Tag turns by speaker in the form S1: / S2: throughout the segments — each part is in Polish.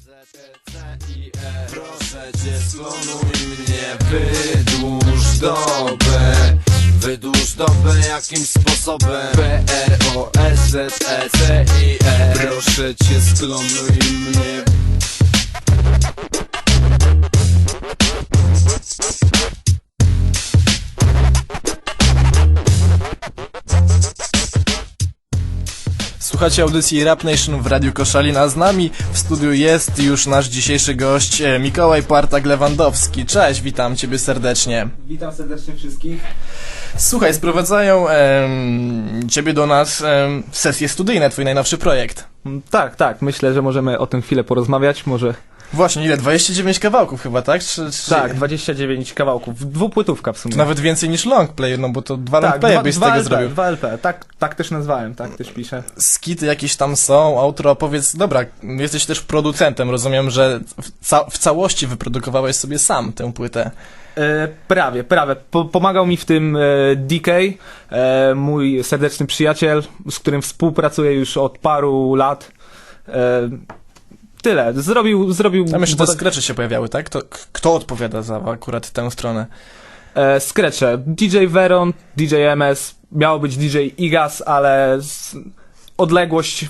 S1: Z-E-C-I-E Proszę cię sklonuj mnie Wydłuż dobę. Wydłuż dobę jakimś sposobem? P-R-O-S-Z-E-C-I-E Proszę cię sklonuj mnie
S2: Słuchacie audycji Rap Nation w Radiu Koszalina. Z nami w studiu jest już nasz dzisiejszy gość e, Mikołaj Partak-Lewandowski. Cześć, witam ciebie serdecznie.
S3: Witam serdecznie wszystkich.
S2: Słuchaj, sprowadzają em, ciebie do nas em, sesje studyjne, twój najnowszy projekt.
S3: Tak, tak, myślę, że możemy o tym chwilę porozmawiać. Może.
S2: Właśnie, ile? 29 kawałków chyba, tak? Czy, czy,
S3: Tak, 29 kawałków. Dwupłytówka w sumie.
S2: nawet więcej niż long play, no bo to dwa
S3: tak,
S2: byś z tego
S3: LP,
S2: zrobił.
S3: Dwa LP, tak, tak też nazwałem, tak też piszę.
S2: Skity jakieś tam są, outro, powiedz, dobra, jesteś też producentem, rozumiem, że w, ca w całości wyprodukowałeś sobie sam tę płytę.
S3: E, prawie, prawie. Po, pomagał mi w tym e, DK, e, mój serdeczny przyjaciel, z którym współpracuję już od paru lat. E, tyle. Zrobił, zrobił.
S2: Tam jeszcze te skrecze się pojawiały, tak? To, kto odpowiada za akurat tę stronę?
S3: E, skrecze. DJ Veron, DJ MS, miało być DJ Igas, ale z, odległość e,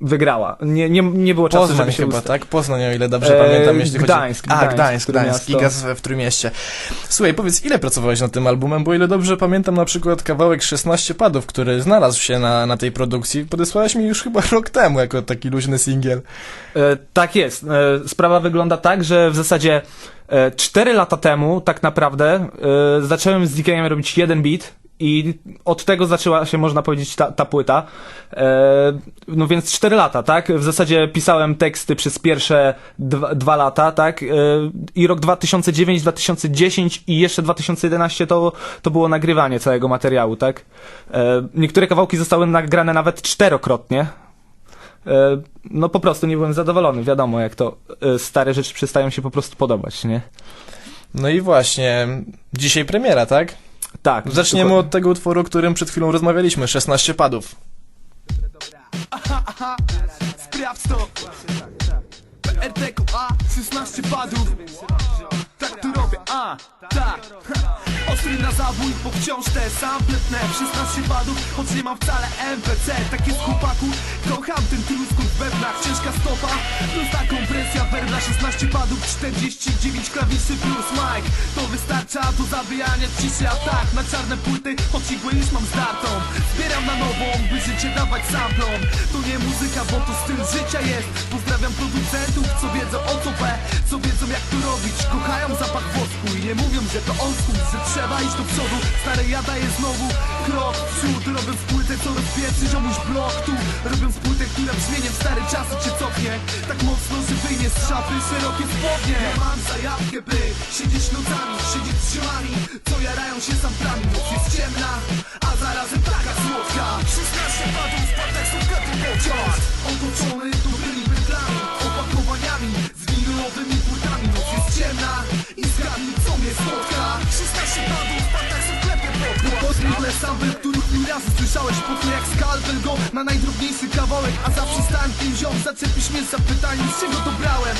S3: wygrała. Nie, nie, nie było czasu,
S2: Poznań
S3: żeby się
S2: chyba, tak? Poznań, o ile dobrze
S3: E,
S2: pamiętam, jeśli
S3: Gdańsk,
S2: chodzi... A,
S3: Gdańsk,
S2: Gdańsk, Gdańsk, w Trójmieście. Słuchaj, powiedz, ile pracowałeś nad tym albumem, bo ile dobrze pamiętam na przykład kawałek 16 padów, który znalazł się na, na tej produkcji, podesłałeś mi już chyba rok temu jako taki luźny singiel.
S3: E, tak jest. E, sprawa wygląda tak, że w zasadzie e, 4 lata temu tak naprawdę e, zacząłem z DK-em robić jeden beat i od tego zaczęła się, można powiedzieć, ta, ta płyta. E, no więc 4 lata, tak? W zasadzie pisałem teksty przez pierwsze dwa, dwa lata, tak? E, I rok 2009, 2010 i jeszcze 2011 to, to było nagrywanie całego materiału, tak? E, niektóre kawałki zostały nagrane nawet czterokrotnie. E, no po prostu nie byłem zadowolony. Wiadomo, jak to e, stare rzeczy przestają się po prostu podobać, nie?
S2: No i właśnie, dzisiaj premiera, tak?
S3: Tak.
S2: Zaczniemy od tego utworu, o którym przed chwilą rozmawialiśmy, 16 padów.
S4: Sprawdź to A 16 padów. Tak tu robię, a, tak Ostry na zabój, bo wciąż te sam pletne 16 padów, choć nie mam wcale MPC Tak jest chłopaku, kocham ten truskut w wewnach Ciężka stopa, plus ta kompresja Werna 16 padów, 49 klawiszy plus mic To wystarcza do zabijania ciszy A tak, na czarne płyty, choć igłę już mam zdartą. Zbieram na nową, by życie dawać samplom. To nie muzyka, bo to styl życia jest. Pozdrawiam producentów, co wiedzą o co Co wiedzą jak to robić, kochają zapach wosku I nie mówią, że to old school, że trzeba iść do przodu. Stare ja daję znowu krok w przód. Robiąc płytę, co rozpieprzy ziomuś blok tu Robiąc płytę, która brzmieniem w stare czasy cię cofnie. Tak mocno, że wyjmie z szafy szerokie spodnie. Ja mam zajawkę, by siedzieć nocami Siedzieć ziomami, co jarają się samplami Noc jest ciemna, a zarazem taka słodka. 16 padów w partach kapy pociąg Otoczony mil razy słyszałeś Pochnę jak skalpel go na najdrobniejszy kawałek A za przystankiem ziom zaczepisz mnie z zapytaniem Z czego to brałem?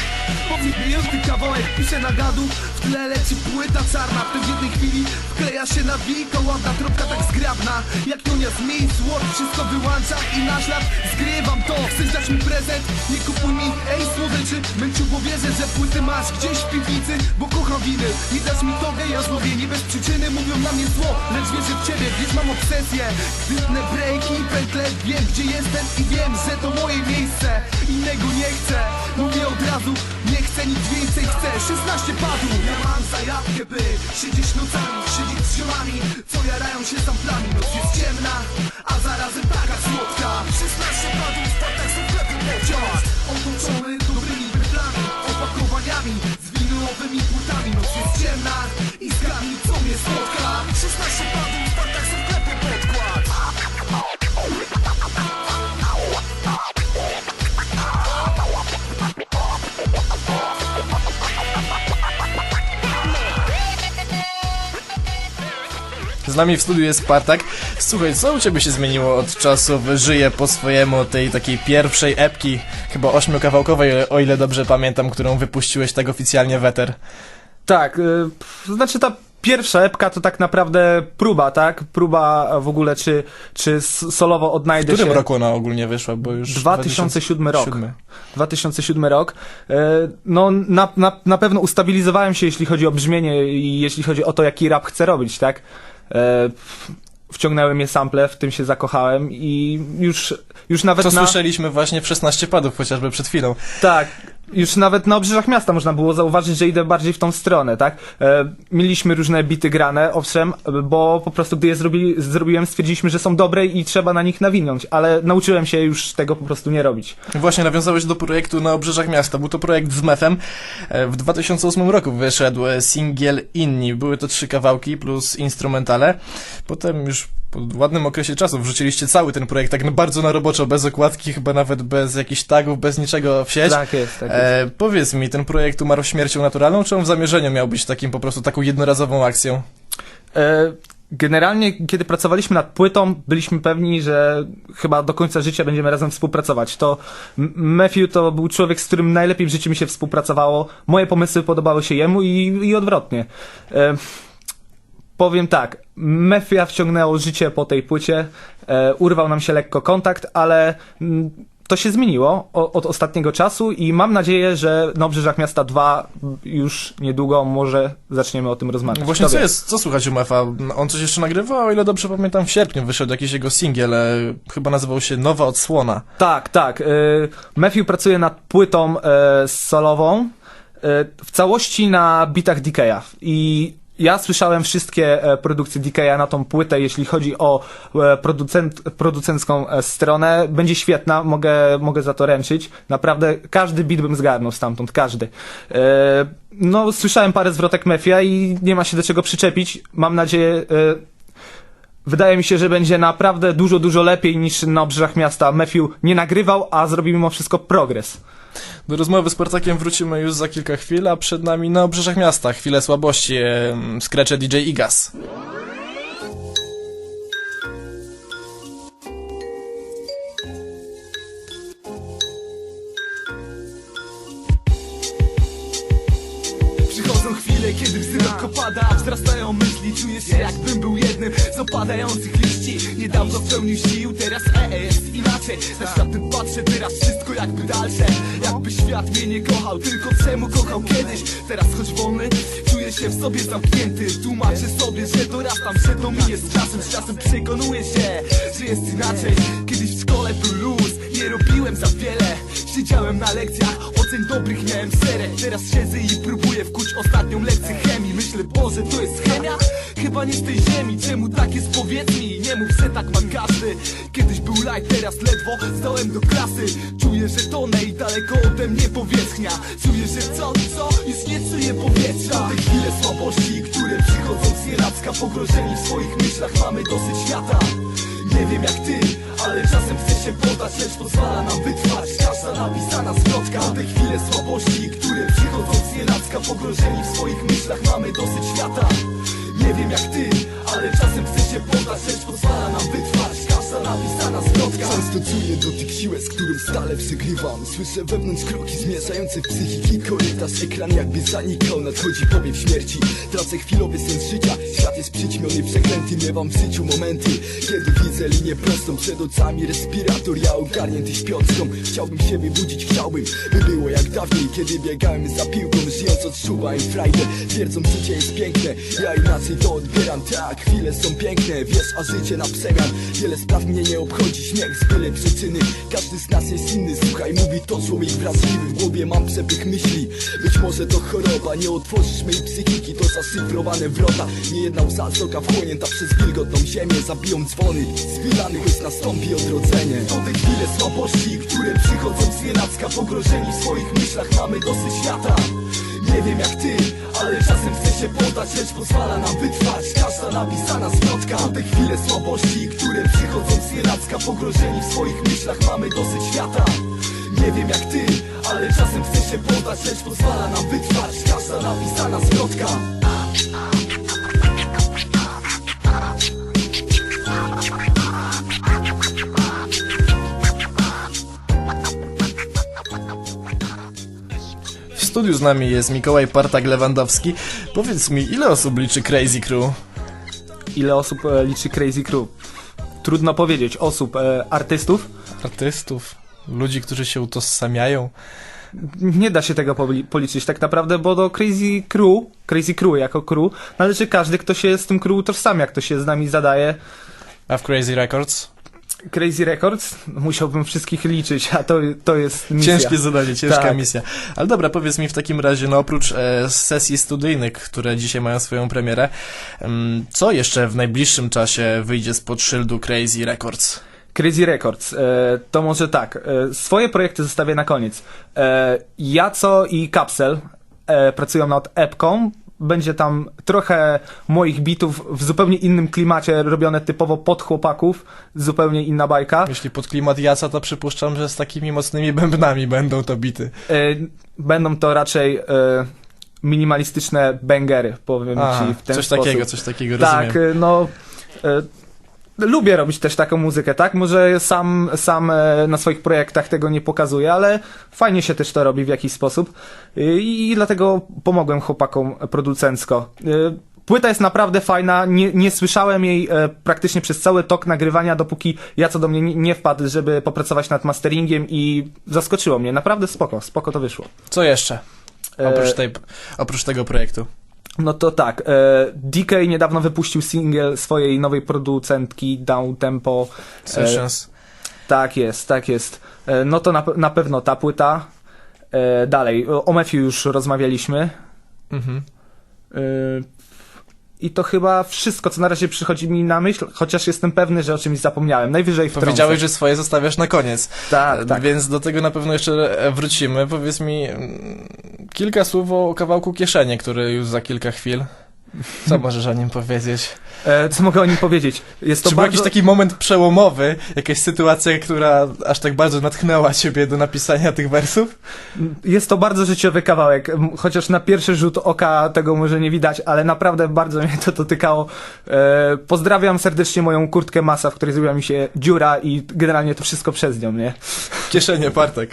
S4: Ty kawałek Piszę na gadu, w tle leci płyta czarna W w jednej chwili wkleja się na wika Ładna tropka tak zgrabna Jak Nunia z miejsc Word Wszystko wyłączam i na ślad zgrywam to Chcesz dać mi prezent? Nie kupuj mi ej słodyczy Męciu, bo wierzę, że płyty masz gdzieś w piwnicy Bo kocham winy Nie dasz mi to ja złowię Nie bez przyczyny mówią na mnie zło Lecz wierzę w ciebie, wiesz mam obsesję Gdytne breaki i pętle Wiem gdzie jestem i wiem, że to moje miejsce. Innego nie chcę Mówię od razu, nie chcę nic więcej Chcę 16 padów. Ja mam zajawkę, by siedzieć nocami Siedzieć z ziomami, co jarają się samplami Noc jest ciemna, a zarazem taka słodka. 16 padów, partach są klepy pociąg Otoczony dobrymi wędlami Opakowaniami z winylowymi płytami Noc jest ciemna i zgadnij co mnie spotka. 16 padów, partach są klepy
S2: Z nami w studiu jest Spartak. Słuchaj, co u ciebie się zmieniło od czasów Żyję po swojemu, tej takiej pierwszej epki chyba ośmiokawałkowej, o ile dobrze pamiętam, którą wypuściłeś tak oficjalnie weter.
S3: Tak, y, pff, znaczy ta pierwsza epka to tak naprawdę próba, tak? Próba w ogóle, czy, czy solowo
S2: W
S3: odnajdę
S2: którym
S3: się.
S2: roku ona ogólnie wyszła? Bo już
S3: 2007 rok.
S2: 2007.
S3: 2007 rok. E, No, na, na, na pewno ustabilizowałem się, jeśli chodzi o brzmienie i jeśli chodzi o to, jaki rap chcę robić, tak? E, Wciągnęły mnie sample, w tym się zakochałem i już, już nawet
S2: Co
S3: na...
S2: słyszeliśmy właśnie w 16 padów chociażby przed chwilą.
S3: Tak. Już nawet na obrzeżach miasta można było zauważyć, że idę bardziej w tą stronę, tak? E, mieliśmy różne bity grane, owszem, bo po prostu gdy je zrobi, zrobiłem, stwierdziliśmy, że są dobre i trzeba na nich nawinąć, ale nauczyłem się już tego po prostu nie robić.
S2: Właśnie nawiązałeś do projektu na obrzeżach miasta. Był to projekt z Mefem. E, W 2008 roku wyszedł e, singiel Inni. Były to trzy kawałki plus instrumentale. Potem już po ładnym okresie czasu wrzuciliście cały ten projekt tak bardzo na roboczo, bez okładki, chyba nawet bez jakichś tagów, bez niczego w sieć.
S3: Tak jest, tak jest.
S2: E, powiedz mi, ten projekt umarł śmiercią naturalną, czy on w zamierzeniu miał być takim po prostu taką jednorazową akcją?
S3: E, Generalnie, kiedy pracowaliśmy nad płytą, byliśmy pewni, że chyba do końca życia będziemy razem współpracować. To Matthew to był człowiek, z którym najlepiej w życiu mi się współpracowało. Moje pomysły podobały się jemu i, i odwrotnie. E, powiem tak, Matthewa wciągnęło życie po tej płycie, e, urwał nam się lekko kontakt, ale mm, to się zmieniło o, od ostatniego czasu i mam nadzieję, że na Obrzeżach Miasta 2 już niedługo może zaczniemy o tym rozmawiać.
S2: Właśnie
S3: Kto
S2: co
S3: wie?
S2: jest, co słychać u Mefa? On coś jeszcze nagrywał, o ile dobrze pamiętam, w sierpniu wyszedł jakiś jego singiel, e, chyba nazywał się Nowa Odsłona.
S3: Tak, tak. Matthew pracuje nad płytą y, solową y, w całości na bitach DK'a. I ja słyszałem wszystkie e, produkcje DK'a na tą płytę, jeśli chodzi o e, producent, producencką e, stronę. Będzie świetna, mogę, mogę za to ręczyć. Naprawdę każdy bit bym zgarnął stamtąd, każdy. No, słyszałem parę zwrotek Mefia i nie ma się do czego przyczepić. Mam nadzieję, Wydaje mi się, że będzie naprawdę dużo, dużo lepiej niż na obrzeżach miasta. Matthew nie nagrywał, a zrobił mimo wszystko progres.
S2: Do rozmowy z Spartakiem wrócimy już za kilka chwil, a przed nami na obrzeżach miasta chwilę słabości, e, skrecze DJ Igas.
S4: Wzrok opada Wzrastają myśli, czuję się jakbym był jednym z opadających liści. Niedawno w pełni sił, teraz ee jest inaczej Na ten patrzę, teraz wszystko jakby dalsze. Jakby świat mnie nie kochał, tylko czemu kochał kiedyś. Teraz choć wolny, czuję się w sobie zamknięty. Tłumaczę sobie, że dorastam, że to minie z czasem Z czasem przekonuję się, że jest inaczej. Kiedyś w szkole był luz, nie robiłem za wiele. Siedziałem na lekcjach, ocen dobrych miałem serę Teraz siedzę i próbuję wkuć ostatnią lekcję chemii. Myślę, Boże, to jest chemia? Chyba nie z tej ziemi, czemu tak jest powiedz mi? Nie mów, że tak ma każdy Kiedyś był light, teraz ledwo zdałem do klasy. Czuję, że tonę i daleko ode mnie powierzchnia. Czuję, że co, co, już nie czuję powietrza. Te chwile słabości, które przychodzą z nienacka Pogrożeni w swoich myślach mamy dosyć świata nie wiem jak ty, ale czasem chcę się podać Lecz pozwala nam wytrwać. Każda napisana zwrotka te chwile słabości, które przychodzą z nienacka Pogrożeni w swoich myślach mamy dosyć świata. Nie wiem jak ty, ale czasem chcę się podać Lecz pozwala nam wytrwać. Każda napisana zwrotka
S5: Często czuję dotyk z którym stale przegrywam Słyszę wewnątrz kroki zmierzające w psychiki. Korytarz ekran jakby zanikał, nadchodzi powiew śmierci. Tracę chwilowy sens życia, świat jest przyćmiony, przeklęty. Miewam w życiu momenty, kiedy widzę linię prostą. Przed oczami respirator, ja ogarnięty śpiączką Chciałbym się wybudzić, chciałbym, by było jak dawniej. Kiedy biegałem za piłką, żyjąc odczuwałem frajdę Twierdzą, życie jest piękne, ja inaczej to odbieram. Tak, chwile są piękne, wiesz, a życie na przemian Wiele spraw mnie nie obchodzi, śmiech z byle przyczyny. Każdy z nas jest inny, słuchaj, mówi to człowiek wrażliwy. W głowie mam przepych myśli, być może to choroba Nie otworzysz mej psychiki, to zaszyfrowane wrota. Nie jedna łza z oka wchłonięta przez wilgotną ziemię Zabiją dzwony, zwilany, choć nastąpi odrodzenie.
S4: To te chwile słabości, które przychodzą z nienacka. Pogrożeni w swoich myślach mamy dosyć świata Nie wiem jak ty, ale czasem chcę się podać Lecz pozwala nam wytrwać. Każda napisana To te chwile słabości, które przychodzą z nienacka Pogrożeni w swoich myślach mamy dosyć świata. Nie wiem jak ty, ale czasem chcę się podać Lecz pozwala nam wytrwać. Każda napisana zwrotka
S2: studiu z nami jest Mikołaj Partak-Lewandowski. Powiedz mi, ile osób liczy Crazy Crew?
S3: Ile osób e, liczy Crazy Crew? Trudno powiedzieć. Osób, e, artystów?
S2: Artystów, ludzi, którzy się utożsamiają.
S3: Nie da się tego poli- policzyć tak naprawdę, bo do Crazy Crew, Crazy Crew jako crew, należy każdy, kto się z tym crew utożsamia, kto się z nami zadaje.
S2: A w Crazy Records?
S3: Crazy Records? Musiałbym wszystkich liczyć, a to, to jest misja.
S2: Ciężkie zadanie, ciężka
S3: Tak.
S2: misja. Ale dobra, powiedz mi w takim razie, no oprócz e, sesji studyjnych, które dzisiaj mają swoją premierę, em, co jeszcze w najbliższym czasie wyjdzie spod szyldu Crazy Records?
S3: Crazy Records. E, to może tak. E, swoje projekty zostawię na koniec. E, Jaco i Capsel e, pracują nad epką. Będzie tam trochę moich bitów w zupełnie innym klimacie, robione typowo pod chłopaków. Zupełnie inna bajka.
S2: Jeśli pod klimat Jaca, to przypuszczam, że z takimi mocnymi bębnami będą to bity.
S3: E, będą to raczej e, minimalistyczne bangery, powiem
S2: Aha,
S3: ci w ten
S2: coś
S3: sposób.
S2: takiego, coś takiego,
S3: Tak,
S2: rozumiem.
S3: e, no. Lubię robić też taką muzykę, tak? Może sam, sam e, na swoich projektach tego nie pokazuję, ale fajnie się też to robi w jakiś sposób i dlatego pomogłem chłopakom producencko. E, Płyta jest naprawdę fajna, nie, nie słyszałem jej e, praktycznie przez cały tok nagrywania, dopóki ja co do mnie nie, wpadł, żeby popracować nad masteringiem i zaskoczyło mnie. Naprawdę spoko, spoko to wyszło.
S2: Co jeszcze? Oprócz, tej, oprócz tego projektu.
S3: No to tak, e, DK niedawno wypuścił singiel swojej nowej producentki Down Tempo.
S2: Sessions.
S3: tak jest, tak jest. E, no to na, na pewno ta płyta. E, dalej, o Matthew już rozmawialiśmy.
S2: Mhm.
S3: I to chyba wszystko, co na razie przychodzi mi na myśl, chociaż jestem pewny, że o czymś zapomniałem. Najwyżej w
S2: Powiedziałeś, że swoje zostawiasz na koniec.
S3: Tak, tak.
S2: Więc do tego na pewno jeszcze wrócimy. Powiedz mi kilka słów o kawałku Kieszenie, który już za kilka chwil. Co możesz o nim powiedzieć?
S3: E, co mogę o nim powiedzieć? Jest to
S2: Czy był
S3: bardzo...
S2: jakiś taki moment przełomowy, jakaś sytuacja, która aż tak bardzo natchnęła ciebie do napisania tych wersów?
S3: Jest to bardzo życiowy kawałek, chociaż na pierwszy rzut oka tego może nie widać, ale naprawdę bardzo mnie to dotykało. E, pozdrawiam serdecznie moją kurtkę masa, w której zrobiła mi się dziura i generalnie to wszystko przez nią, nie?
S2: Kieszenie, Bartek.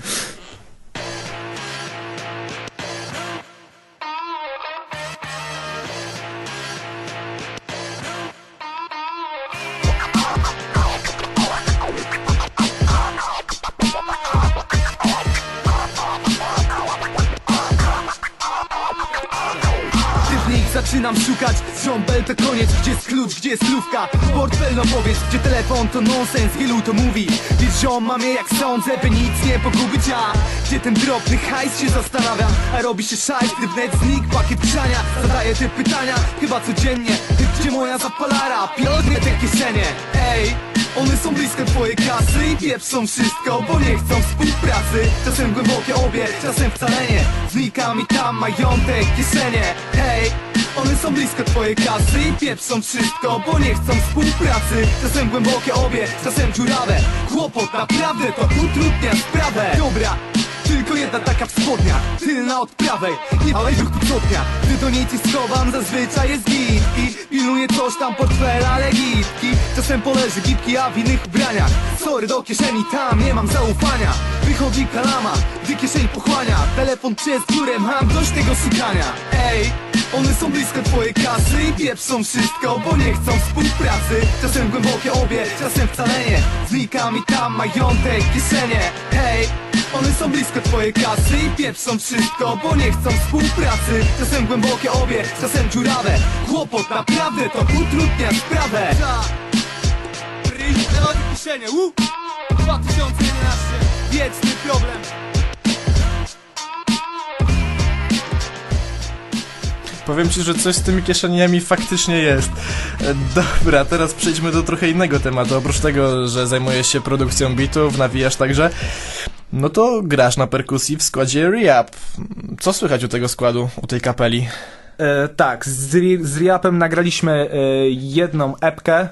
S4: Zaczynam szukać. Ząbel to koniec, gdzie jest klucz, gdzie jest lówka Portfel no powiedz, gdzie telefon to nonsens Wielu to mówi, wiesz ziom mam je jak sądzę By nic nie pogubić, a gdzie ten drobny hajs się zastanawiam A robi się szajs, gdy wnet znik pakiet grzania. Zadaję te pytania, chyba codziennie. Gdzie moja zapalara, pilotnie te kieszenie. Ej, one są blisko twojej kasy i pieprzą wszystko, bo nie chcą współpracy. Czasem głębokie obie, czasem wcale nie. Znika mi tam majątek, kieszenie. Hej, one są blisko twojej kasy i pieprzą wszystko, bo nie chcą współpracy. Czasem głębokie obie, czasem dziurawe. Kłopot naprawdę to utrudnia sprawę. Dobra, tylko jedna taka wschodnia, tylna od prawej Nie ale ruch cudnia, gdy do niej ci schowam Zazwyczaj jest git. I coś tam portfela, ale gitki Czasem poleży gipki, a w innych ubraniach. Sorry, do kieszeni tam nie mam zaufania. Wychodzi kalama, gdy kieszeń pochłania. Telefon przez biurem, mam dość tego szukania. Ej, one są blisko twojej kasy i pieprzą wszystko, bo nie chcą współpracy. Czasem głębokie obie, czasem wcale nie. Znika mi tam majątek, kieszenie. Hej, one są blisko twojej kasy i pieprzą wszystko, bo nie chcą współpracy Czasem głębokie obie, czasem dziurawe Kłopot naprawdę to utrudnia sprawę Lewa kieszenie, u! 2011 Wieczny problem
S2: Powiem ci, że coś z tymi kieszeniami faktycznie jest. E, Dobra, teraz przejdźmy do trochę innego tematu. Oprócz tego, że zajmujesz się produkcją bitów, nawijasz także, no to grasz na perkusji w składzie Reap. Co słychać u tego składu, u tej kapeli?
S3: E, tak, z, z nagraliśmy e, jedną epkę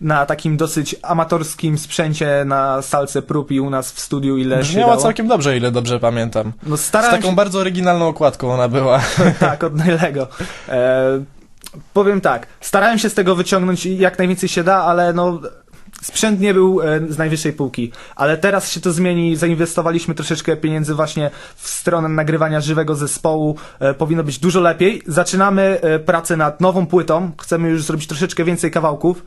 S3: na takim dosyć amatorskim sprzęcie na salce prób i u nas w studiu ile się
S2: Brzmiała
S3: dało.
S2: całkiem dobrze, ile dobrze pamiętam.
S3: No
S2: Z
S3: starałem
S2: taką
S3: się...
S2: bardzo oryginalną okładką ona była.
S3: tak, od Nylego. E, powiem tak, starałem się z tego wyciągnąć jak najwięcej się da, ale no sprzęt nie był e, z najwyższej półki, ale teraz się to zmieni, zainwestowaliśmy troszeczkę pieniędzy właśnie w stronę nagrywania żywego zespołu, e, powinno być dużo lepiej. Zaczynamy e, pracę nad nową płytą, chcemy już zrobić troszeczkę więcej kawałków.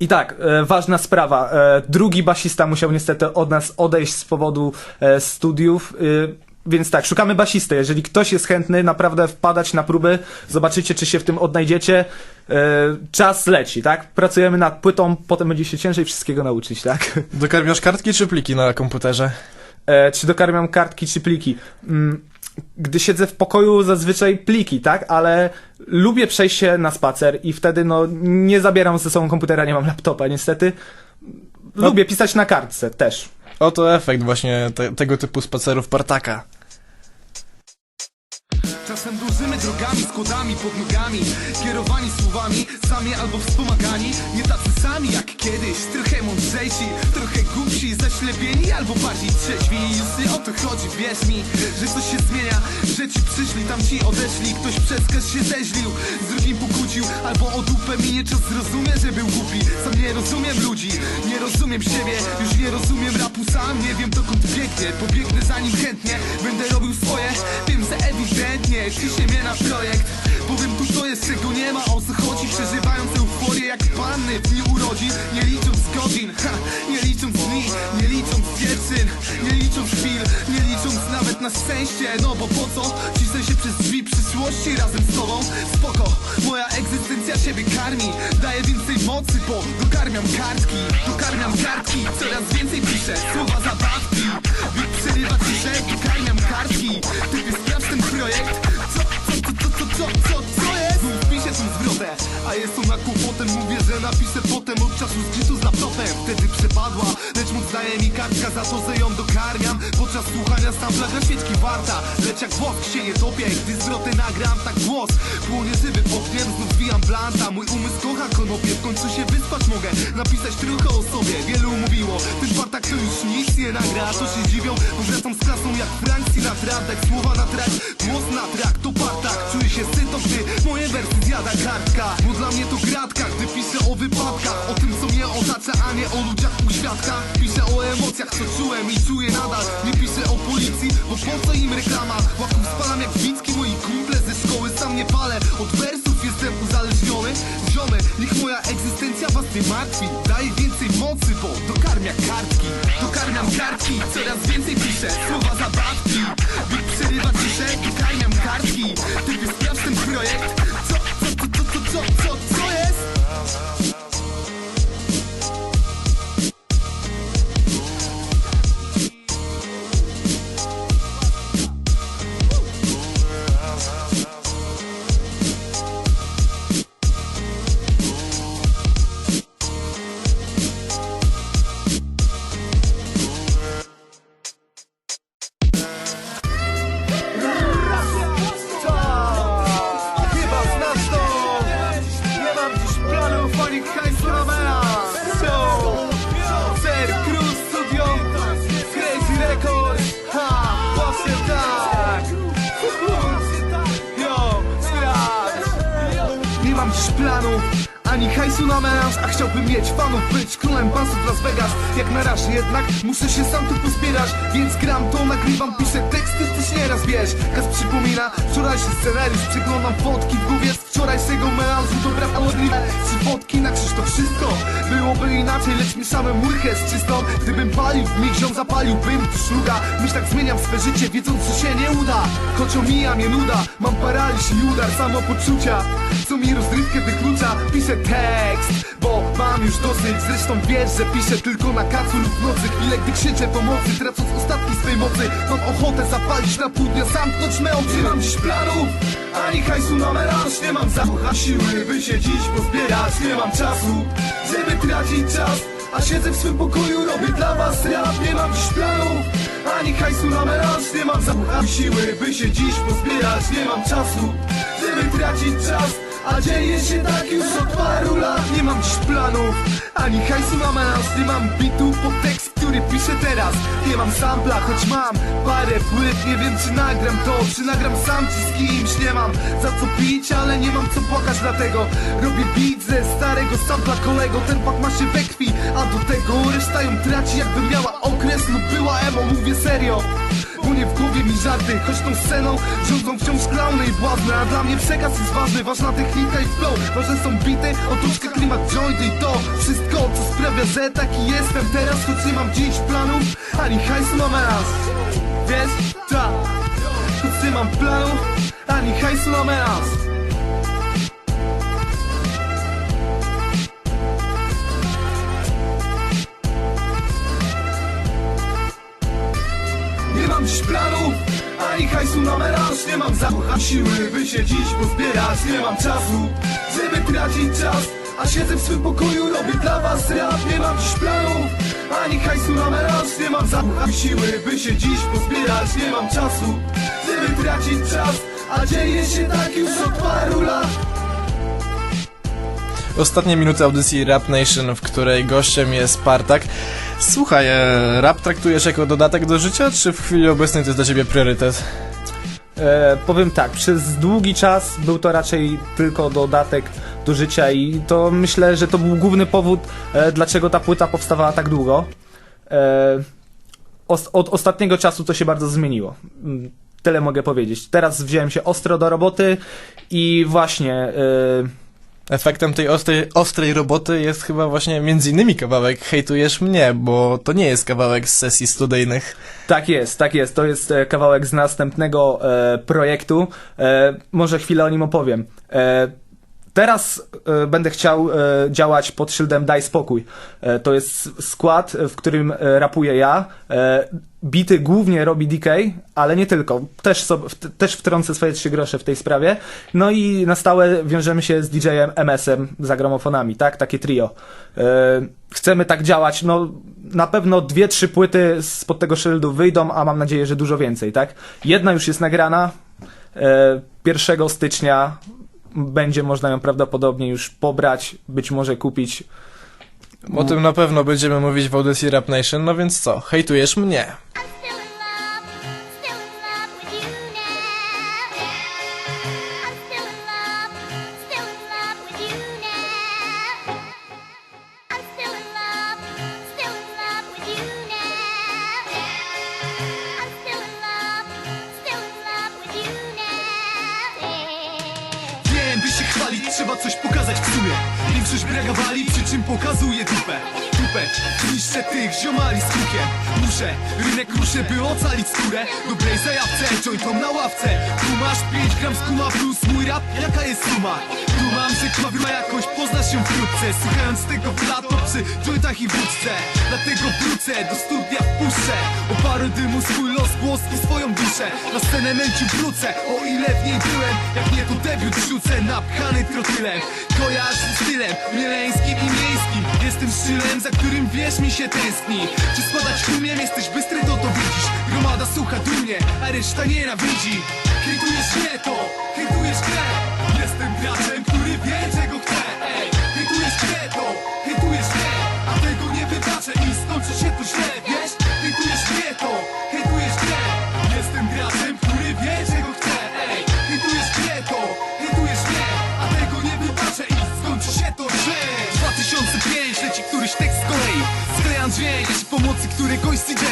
S3: I tak, ważna sprawa. Drugi basista musiał niestety od nas odejść z powodu studiów. Więc tak, szukamy basisty. Jeżeli ktoś jest chętny, naprawdę wpadać na próby, zobaczycie, czy się w tym odnajdziecie. E, czas leci, tak? Pracujemy nad płytą, potem będzie się ciężej wszystkiego nauczyć, tak?
S2: Dokarmiasz kartki czy pliki na komputerze?
S3: E, czy dokarmiam kartki, czy pliki? Mm, gdy siedzę w pokoju, zazwyczaj pliki, tak? Ale lubię przejść się na spacer i wtedy, no, nie zabieram ze sobą komputera, nie mam laptopa, niestety. Lubię pisać na kartce też.
S2: Oto efekt właśnie te, tego typu spacerów partaka.
S4: Czasem dążymy drogami, składami pod nogami Kierowani słowami, sami albo wspomagani Nie tacy sami jak kiedyś, trochę mądrzejsi Trochę głupsi, zaślepieni albo bardziej trzeźwi. Już nie o to chodzi, wierz mi, że coś się zmienia Że ci przyszli, tam ci odeszli. Ktoś przez kas się zeźlił, z drugim pokłócił Albo o dupę minie czas zrozumie, że był głupi rozumiem ludzi, nie rozumiem siebie Już nie rozumiem rapu sam, nie wiem dokąd biegnie Pobiegnę za nim chętnie, będę robił swoje Wiem, że ewidentnie ciśnie mnie na projekt Powiem tu co jest, czego nie ma, o co chodzi Przeżywając euforię jak panny w dniu urodzin Nie licząc godzin, ha, nie licząc dni Nie licząc dziewczyn, nie licząc chwil Nie licząc nawet na szczęście No bo po co? Cisnę się przez drzwi przyszłości razem z tobą Spoko, moja egzystencja siebie karmi Daje więcej mocy, bo dokarmiam kartki Dokarmiam kartki, coraz więcej piszę. Słowa zabawki, by przerywa ciszę Dokarmiam kartki, ty sprawdź ten projekt. Co, co, co, co, co, co, co, tą zwrotę, a jest ona kłopotem. Mówię, że napiszę potem od czasu zgrzytu z laptopem. Wtedy przepadła, lecz moc daje mi kartka Za to, że ją dokarmiam. Podczas słuchania sampla dla świeczki warta Lecz jak wosk się nie topię, gdy zwroty nagram Tak głos płonie żywy ogniem. Znów zwijam blanta, mój umysł kocha konopie. W końcu się wyspać mogę, napisać trochę o sobie. Wielu mówiło, ten partak to już nic nie nagra. To się dziwią, bo wracam z klasą jak Frank Sinatra Tak słowa na trak, głos na trak. To partak, czuję się syto, gdy moje wersy zjada kartka Bo dla mnie to gratka, gdy piszę o wypadkach O tym co mnie otacza, a nie o ludziach u świadka. Piszę o emocjach, co czułem i czuję nadal. Nie piszę o policji, bo po co im reklama? Łaków spalam jak Wicki, moi kumple ze szkoły Sam nie palę, od wersów jestem uzależniony. Ziomy, niech moja egzystencja was nie martwi. Daje więcej mocy, bo dokarmia kartki. Dokarmiam kartki, coraz więcej piszę Słowa zabawki, by przerywa ciszę Dokarmiam kartki, ty sprawdź ten projekt jednak muszę się sam tu pozbierać Więc gram to, nagrywam, piszę teksty Też nieraz wiesz, Kas przypomina Wczorajszy scenariusz, przeglądam fotki w głowie Z wczorajszego melanżu, dobra możliwe Trzy fotki na krzyż to wszystko. Byłoby inaczej, lecz mieszałem łychę z czystą Gdybym palił, mig ziom zapaliłbym tu szluga Myśl tak zmieniam swe życie, wiedząc, że się nie uda. Choć omija mnie nuda, mam paraliż i udar samopoczucia. Co mi rozrywkę wyklucza, piszę tekst. Bo mam już dosyć, zresztą wiesz, że piszę tylko na kacu lub nocy. Chwilę, gdy krzyczę pomocy, tracąc ostatki swej mocy. Mam ochotę zapalić na pół dnia, zamknąć me oczy Mam dziś planów, ani hajsu na melanż Nie mam zachucha siły, by się dziś pozbierać. Nie mam czasu, żeby tracić czas a siedzę w swym pokoju, robię dla was rap. Nie mam dziś planów, ani hajsu na melanż. Nie mam zachucha siły, by się dziś pozbierać. Nie mam czasu, żeby tracić czas A dzieje się tak już od paru lat. Nie mam dziś planów, ani hajsu na melanż Nie mam bitu pod tekst, który piszę teraz. Nie mam sampla, choć mam parę płyt. Nie wiem czy nagram to, czy nagram sam czy z kimś Nie mam za co pić, ale nie mam co płakać. Dlatego robię beat ze starego sampla kolego. Ten pak ma się we krwi, a do tego reszta ją traci. Jakby miała okres lub była emo, mówię serio bo nie w głowie mi żarty, choć tą sceną rządzą wciąż klauny i błazny A dla mnie przekaz jest ważny, ważna technika i flow. Ważne są bity, otoczka, klimat, jointy i to Wszystko, co sprawia, że taki jestem. Teraz Choć nie mam dziś planów, ani hajsu na melanż Wiesz? Tak Choć nie mam planów, ani hajsu na melanż Dziś planów, ani hajsu na melanż Nie mam zachucha siły, by się dziś pozbierać Nie mam czasu, żeby tracić czas. A siedzę w swym pokoju, robię dla was rap Nie mam dziś planów, ani hajsu na melanż Nie mam zachucha siły, by się dziś pozbierać Nie mam czasu, żeby tracić czas. A dzieje się tak już od paru lat
S2: Ostatnie minuty audycji Rap Nation, w której gościem jest Spartak. Słuchaj, e, rap traktujesz jako dodatek do życia, czy w chwili obecnej to jest dla ciebie priorytet?
S3: E, powiem tak, przez długi czas był to raczej tylko dodatek do życia i to myślę, że to był główny powód, e, dlaczego ta płyta powstawała tak długo. E, os, od ostatniego czasu to się bardzo zmieniło. Mm, Tyle mogę powiedzieć. Teraz wziąłem się ostro do roboty i właśnie e,
S2: Efektem tej ostrej, ostrej roboty jest chyba właśnie między innymi kawałek Hejtujesz mnie, bo to nie jest kawałek z sesji studyjnych.
S3: Tak jest, tak jest. To jest e, kawałek z następnego e, projektu. E, może chwilę o nim opowiem. E, teraz e, będę chciał e, działać pod szyldem Daj Spokój. E, to jest skład, w którym rapuję ja. Bity głównie robi DK, ale nie tylko. Też, w, też wtrącę swoje trzy grosze w tej sprawie. No i na stałe wiążemy się z DJ-em MS-em za gramofonami, tak? Takie trio. Chcemy tak działać, no na pewno dwie, trzy płyty spod tego szyldu wyjdą, a mam nadzieję, że dużo więcej, tak? Jedna już jest nagrana. E, 1 stycznia będzie można ją prawdopodobnie już pobrać, być może kupić.
S2: O tym na pewno będziemy mówić w audycji Rap Nation, no więc co? Hejtujesz mnie.
S4: Oparę dymu swój los, głos i swoją duszę Na scenę męciu wrócę, o ile w niej byłem. Jak nie to debiut rzucę, napchany trotylem. Kojarz z stylem, mieleńskim i miejskim. Jestem szylem, za którym wiesz mi się tęskni. Czy składać umiem, jesteś bystry, to to widzisz Gromada słucha dumnie, a reszta nienawidzi Hejtujesz mnie to, hejtujesz grę. Jestem graczem, który wie czego chce. Ej, hejtujesz mnie to, hejtujesz mnie. A tego nie wybaczę i skończy się to źle, któregoś CJ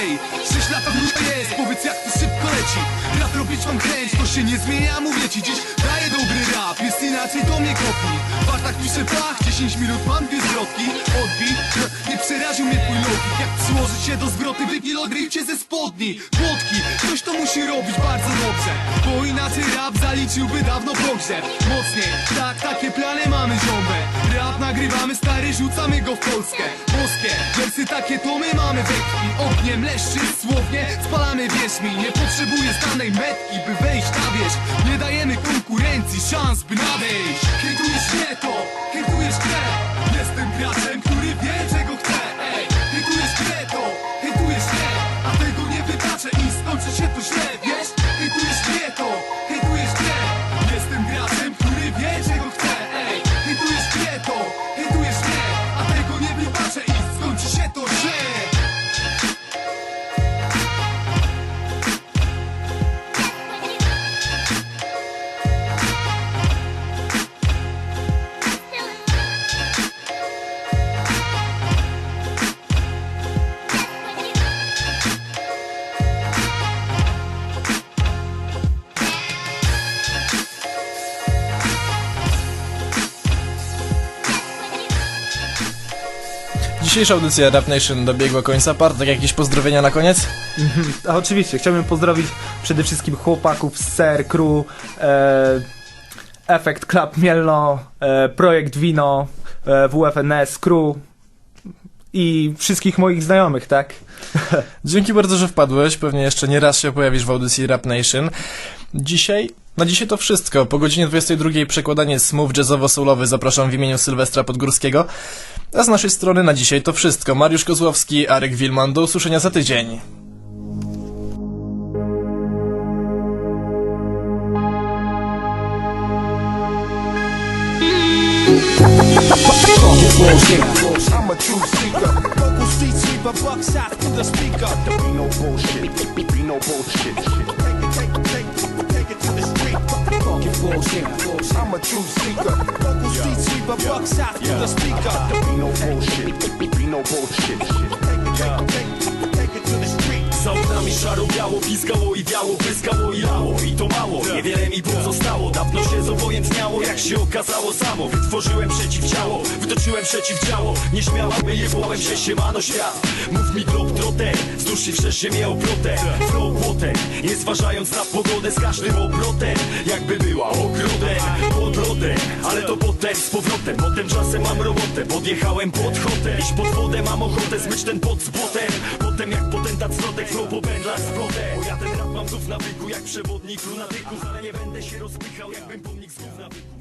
S4: 6 lat wróżba jest, powiedz jak to szybko leci. Rap robić mam chęć, to się nie zmienia, mówię ci. Dziś Daję dobry rap, jest inaczej do mnie kopnij Bartak pisze pach, 10 minut mam dwie zwrotki. Odbij, nie przeraził mnie twój logik. Jak przyłożyć się do zwroty, wypil odryjcie ze spodni. Płotki, ktoś to musi robić bardzo dobrze Bo inaczej rap zaliczyłby dawno pogrzeb. Mocniej, tak, takie plany mamy ziąbę Rap nagrywamy stary, rzucamy go w Polskę Boskie, wersy takie to my mamy we krwi Ogniem leszczy słownie, spalamy wierz mi Nie potrzebuję znanej metki, by wejść na wierzch Nie dajemy konkurencji szans, by nadejść. Hejtujesz mnie to, hejtujesz grę. Jestem graczem, który wie czego chce. Ej, hejtujesz grę to, hejtujesz mnie. A tego nie wybaczę i skończy się to źle,
S2: Dzisiejsza audycja Rap Nation dobiegła końca. Bartek, jakieś pozdrowienia na koniec?
S3: A oczywiście, chciałbym pozdrowić przede wszystkim chłopaków z Ser Crew, e, Effect Club Mielno, e, Projekt Wino, e, WFNS Crew i wszystkich moich znajomych, tak?
S2: Dzięki bardzo, że wpadłeś. Pewnie jeszcze nie raz się pojawisz w audycji Rap Nation. Dzisiaj, na dzisiaj to wszystko. Po godzinie 22 przekładanie smooth jazzowo-soulowy zapraszam w imieniu Sylwestra Podgórskiego. A z naszej strony na dzisiaj to wszystko. Mariusz Kozłowski, Arek Wilman. Do usłyszenia za tydzień.
S6: I'm a true seeker. Local through the speaker. Be no bullshit. Be no bullshit. Talking bullshit. I'm a true seeker. Local street sweeper, buckshot through the speaker. Be no bullshit. Be no bullshit. Take take take
S7: Za oknami szaro biało, piskało i wiało, pyskało i lało I to mało, niewiele mi pozostało Dawno się zobojętniało, jak się okazało samo Wytworzyłem przeciwciało, wytoczyłem przeciwdziało Nieśmiałaby jebałem się, siemano świat. Mów mi glob trotem, z duszy wrzeszczy mnie oplotem Flow płotem, nie zważając na pogodę Z każdym obrotem, jakby była ogrodem Pod lodem, ale to potem z powrotem. Potem czasem mam robotę, podjechałem pod hotę Iść pod wodę, mam ochotę zmyć ten pot z Potem jak potentat zwrotek, flow po pędlach z Bo ja ten rap mam tu w nawyku, jak przewodnik lunatyków Ale nie będę się rozpychał, jakbym pomnik z gówna wykuł